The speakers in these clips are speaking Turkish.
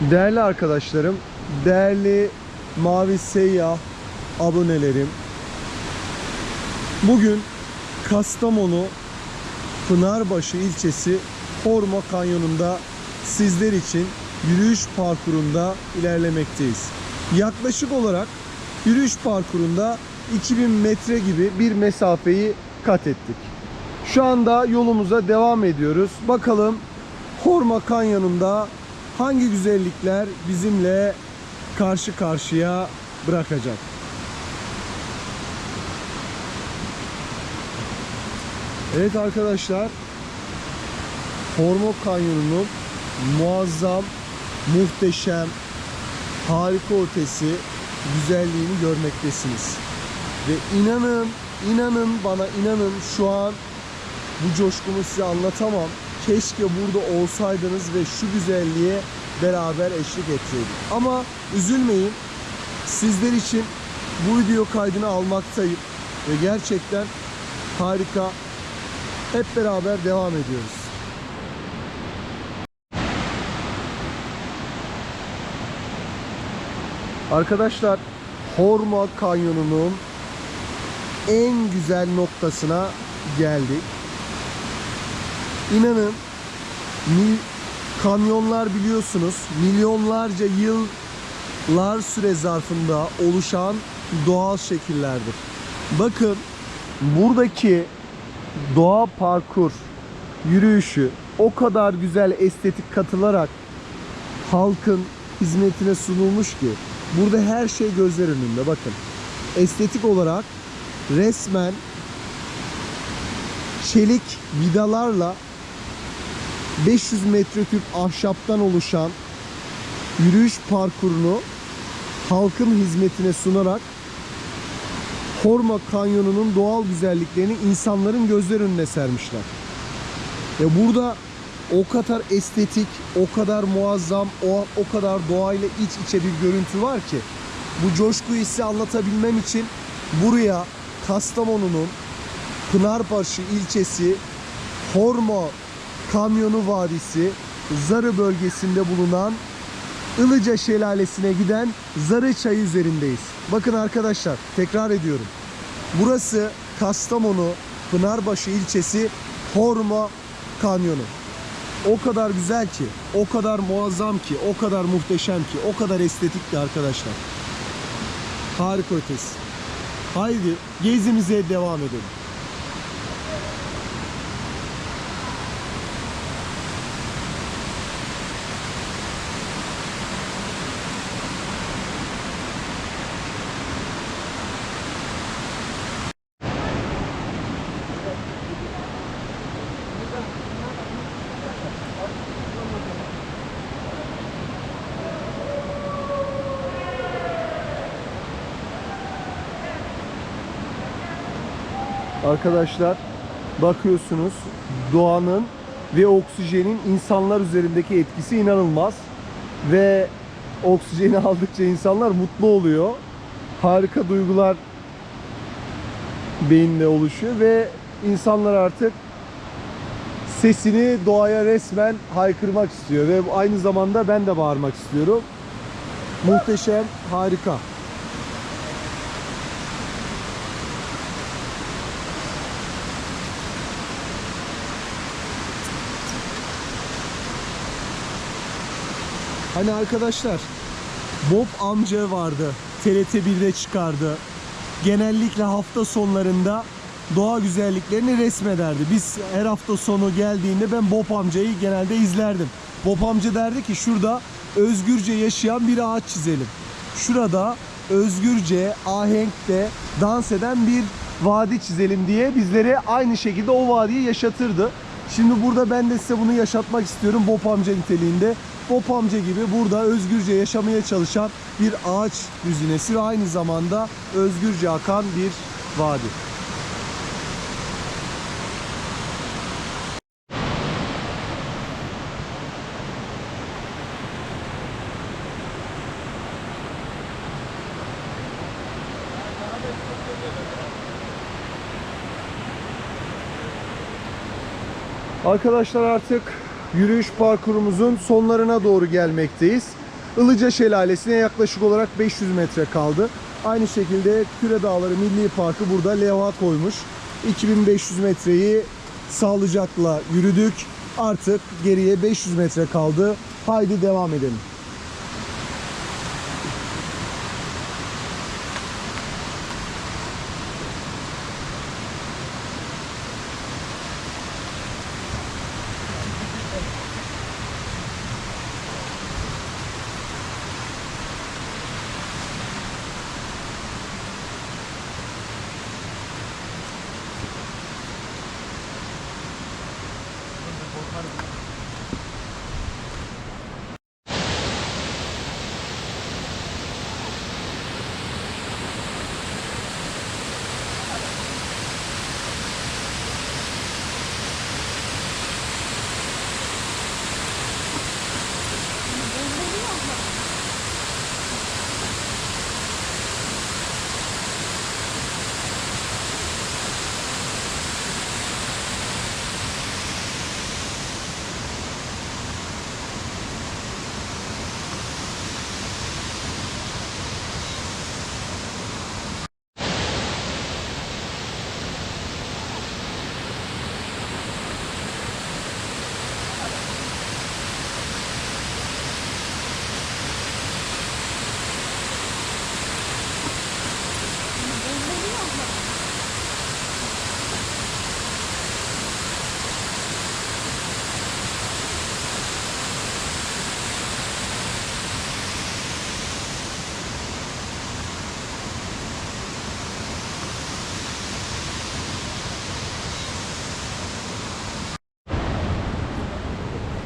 Değerli arkadaşlarım, değerli Mavi Seyyah abonelerim. Bugün Kastamonu Pınarbaşı ilçesi Horma Kanyonu'nda sizler için yürüyüş parkurunda ilerlemekteyiz. Yaklaşık olarak yürüyüş parkurunda 2000 metre gibi bir mesafeyi kat ettik. Şu anda yolumuza devam ediyoruz. Bakalım Horma Kanyonu'nda hangi güzellikler bizimle karşı karşıya bırakacak? Evet arkadaşlar Hormok Kanyonu'nun muazzam, muhteşem, harika ötesi güzelliğini görmektesiniz. Ve inanın, inanın bana inanın şu an bu coşkumu size anlatamam. Keşke burada olsaydınız ve şu güzelliğe beraber eşlik etseydik. Ama üzülmeyin. Sizler için bu video kaydını almaktayım. Ve gerçekten harika. Hep beraber devam ediyoruz. Arkadaşlar Horma Kanyonu'nun en güzel noktasına geldik. İnanın mil, kamyonlar biliyorsunuz milyonlarca yıllar süre zarfında oluşan doğal şekillerdir. Bakın buradaki doğa parkur yürüyüşü o kadar güzel estetik katılarak halkın hizmetine sunulmuş ki burada her şey gözler önünde bakın. Estetik olarak resmen çelik vidalarla 500 metreküp ahşaptan oluşan yürüyüş parkurunu halkın hizmetine sunarak Horma Kanyonu'nun doğal güzelliklerini insanların gözler önüne sermişler. Ve burada o kadar estetik, o kadar muazzam, o, o kadar doğayla iç içe bir görüntü var ki bu coşkuyu size anlatabilmem için buraya Kastamonu'nun Pınarbaşı ilçesi Horma Kamyonu Vadisi Zarı bölgesinde bulunan Ilıca Şelalesi'ne giden Zarı Çayı üzerindeyiz. Bakın arkadaşlar tekrar ediyorum. Burası Kastamonu Pınarbaşı ilçesi Horma Kanyonu. O kadar güzel ki, o kadar muazzam ki, o kadar muhteşem ki, o kadar estetik ki arkadaşlar. Harika ötesi. Haydi gezimize devam edelim. Arkadaşlar bakıyorsunuz doğanın ve oksijenin insanlar üzerindeki etkisi inanılmaz. Ve oksijeni aldıkça insanlar mutlu oluyor. Harika duygular beyinde oluşuyor ve insanlar artık sesini doğaya resmen haykırmak istiyor ve aynı zamanda ben de bağırmak istiyorum. Muhteşem, harika. Hani arkadaşlar Bob amca vardı. TRT 1'de çıkardı. Genellikle hafta sonlarında doğa güzelliklerini resmederdi. Biz her hafta sonu geldiğinde ben Bob amcayı genelde izlerdim. Bob amca derdi ki şurada özgürce yaşayan bir ağaç çizelim. Şurada özgürce ahenkte dans eden bir vadi çizelim diye bizleri aynı şekilde o vadiyi yaşatırdı. Şimdi burada ben de size bunu yaşatmak istiyorum Bob amca niteliğinde. Bob amca gibi burada özgürce yaşamaya çalışan bir ağaç düzinesi ve aynı zamanda özgürce akan bir vadi. Arkadaşlar artık yürüyüş parkurumuzun sonlarına doğru gelmekteyiz. Ilıca Şelalesi'ne yaklaşık olarak 500 metre kaldı. Aynı şekilde Küre Dağları Milli Parkı burada levha koymuş. 2500 metreyi sağlıcakla yürüdük. Artık geriye 500 metre kaldı. Haydi devam edelim.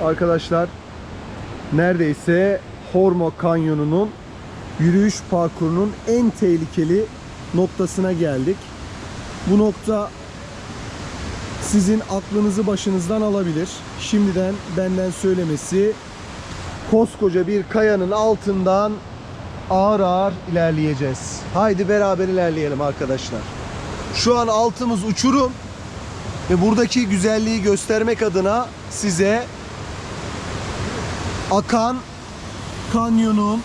Arkadaşlar neredeyse Hormo Kanyonu'nun yürüyüş parkurunun en tehlikeli noktasına geldik. Bu nokta sizin aklınızı başınızdan alabilir. Şimdiden benden söylemesi koskoca bir kayanın altından ağır ağır ilerleyeceğiz. Haydi beraber ilerleyelim arkadaşlar. Şu an altımız uçurum ve buradaki güzelliği göstermek adına size akan kanyonun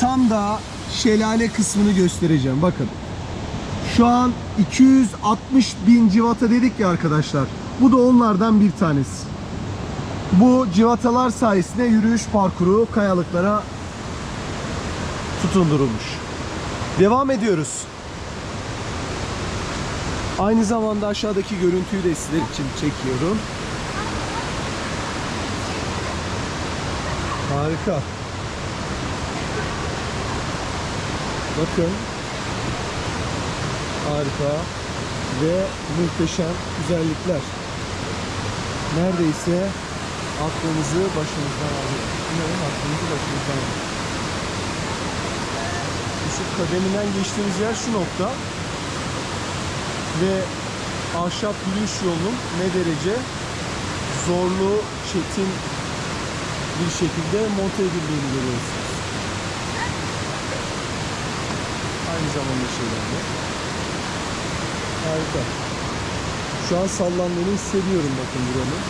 tam da şelale kısmını göstereceğim. Bakın. Şu an 260 bin civata dedik ya arkadaşlar. Bu da onlardan bir tanesi. Bu civatalar sayesinde yürüyüş parkuru kayalıklara tutundurulmuş. Devam ediyoruz. Aynı zamanda aşağıdaki görüntüyü de sizler için çekiyorum. Harika. Bakın. Harika ve muhteşem güzellikler. Neredeyse aklınızı başınızdan alıyor. Umarım aklınızı başınızdan alıyor. Şu kademinden geçtiğimiz yer şu nokta. Ve ahşap yürüyüş yolunun ne derece zorlu, çetin bir şekilde monte edildiğini görüyorsunuz. Aynı zamanda şeylerle. Harika. Şu an sallandığını hissediyorum bakın buranın.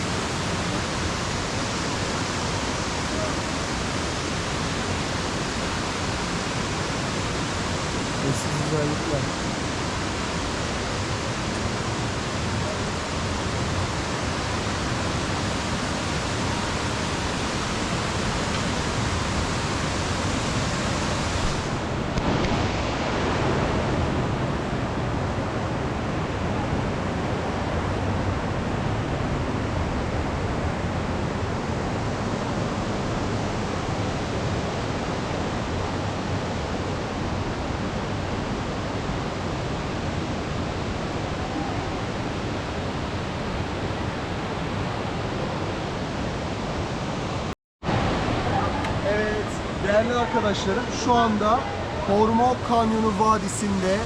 Eski güzellikler. Evet, değerli arkadaşlarım şu anda Hormol Kanyonu Vadisi'nde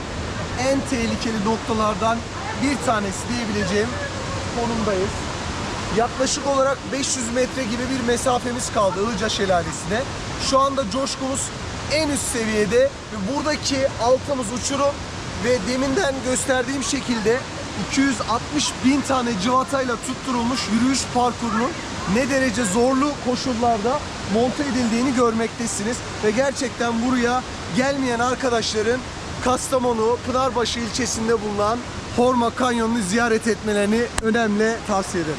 en tehlikeli noktalardan bir tanesi diyebileceğim konumdayız. Yaklaşık olarak 500 metre gibi bir mesafemiz kaldı Ilıca Şelalesi'ne. Şu anda coşkumuz en üst seviyede ve buradaki altımız uçurum ve deminden gösterdiğim şekilde 260 bin tane civatayla tutturulmuş yürüyüş parkurunun ne derece zorlu koşullarda monte edildiğini görmektesiniz. Ve gerçekten buraya gelmeyen arkadaşların Kastamonu, Pınarbaşı ilçesinde bulunan Horma Kanyonu'nu ziyaret etmelerini önemli tavsiye ederim.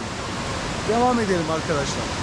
Devam edelim arkadaşlar.